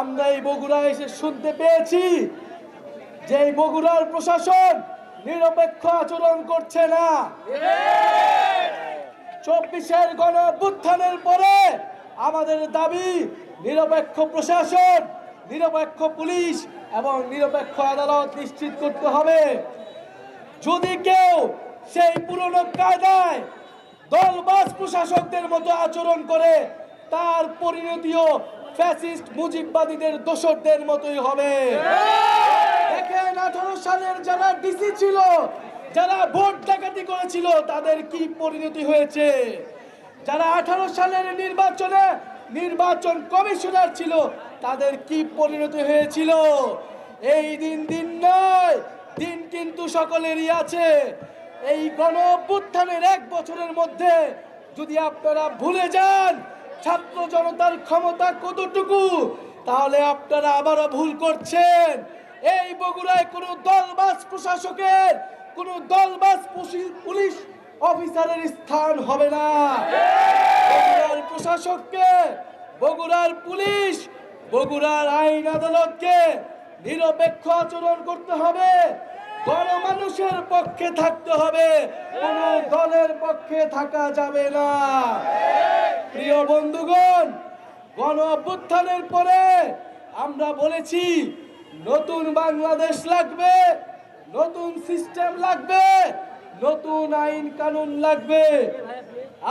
আমরা এই বগুড়া এসে শুনতে পেয়েছি যে এই বগুড়ার প্রশাসন নিরপেক্ষ আচরণ করছে না। চব্বিশের গণ পরে আমাদের দাবি নিরপেক্ষ প্রশাসন, নিরপেক্ষ পুলিশ এবং নিরপেক্ষ আদালত নিশ্চিত করতে হবে। যদি কেউ সেই পুরনো কায়দায় দলবাস প্রশাসকদের মতো আচরণ করে, তার পরিণতিও ফ্যাসিস্ট মুজিববাদীদের দোসরদের মতোই হবে। দেখেন আঠারো সালের যারা ডিসি ছিল, যারা ভোট ডাকাতি করেছিল, তাদের কি পরিণতি হয়েছে? যারা আঠারো সালের নির্বাচনে নির্বাচন কমিশনার ছিল, তাদের কি পরিণতি হয়েছিল? এই দিন দিন নয়, দিন কিন্তু সকলেরই আছে। এই গণ এক বছরের মধ্যে যদি আপনারা ভুলে যান ছাত্র জনতার ক্ষমতা কতটুকু? তাহলে আপনারা আবারও ভুল করছেন। এই বগুড়ায় কোনো দলবাস প্রশাসকের, কোনো দলবাস পুলিশ অফিসারের স্থান হবে না। বগুড়ার প্রশাসককে, বগুড়ার পুলিশ, বগুড়ার আইন আদালতকে নিরপেক্ষ আচরণ করতে হবে। গণমানুষের পক্ষে থাকতে হবে। কোন দলের পক্ষে থাকা যাবে না। প্রিয় বন্ধুগণ, গণ অভ্যুত্থানের পরে আমরা বলেছি, নতুন বাংলাদেশ লাগবে, নতুন সিস্টেম লাগবে, নতুন আইন কানুন লাগবে।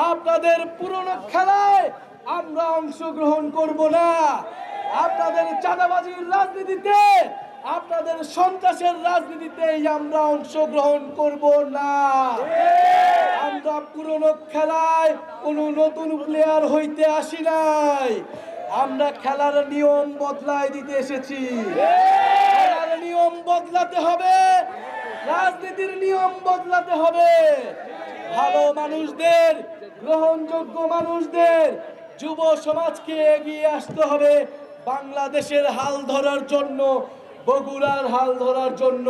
আপনাদের পুরনো খেলায় আমরা অংশগ্রহণ করব না। আপনাদের চাঁদাবাজির রাজনীতিতে আপনাদের সন্ত্রাসের রাজনীতিতেই আমরা অংশগ্রহণ করব না। আমরা পুরনো খেলায় কোনো নতুন প্লেয়ার হইতে আসি নাই। আমরা খেলার নিয়ম বদলাই দিতে এসেছি। খেলার নিয়ম বদলাতে হবে, রাজনীতির নিয়ম বদলাতে হবে। ভালো মানুষদের, গ্রহণযোগ্য মানুষদের, যুব সমাজকে এগিয়ে আসতে হবে। বাংলাদেশের হাল ধরার জন্য বগুড়ার হাল ধরার জন্য